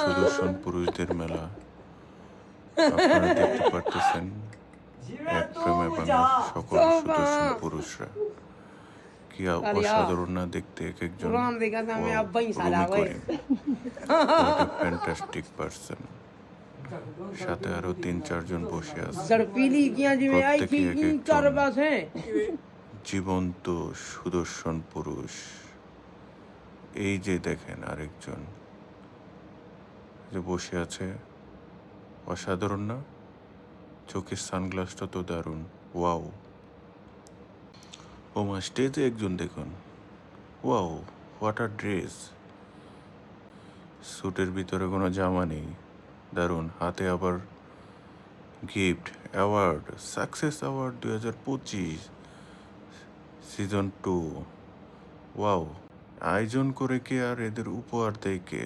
সুদর্শন পুরুষদের মেলা। দেখতে পারতেছেন সকল সুদর্শন পুরুষরা। কি অসাধারণ না দেখতে এক একজন পার্সন সাথে আরও তিন চারজন বসে আছে। জীবন্ত সুদর্শন পুরুষ। এই যে দেখেন আরেকজন যে বসে আছে, অসাধারণ না? চোখের সানগ্লাসটা তো দারুণ, ওয়াও। ও মা স্টেজে একজন দেখুন। Wow, what a dress. স্যুটের ভিতরে কোনো জামা নেই, দারুণ। হাতে আবার গিফট, অ্যাওয়ার্ড, সাকসেস অ্যাওয়ার্ড দু হাজার পঁচিশ, সিজন টু। ওয়াও। আয়োজন করে কে আর এদের উপহার দেয় কে?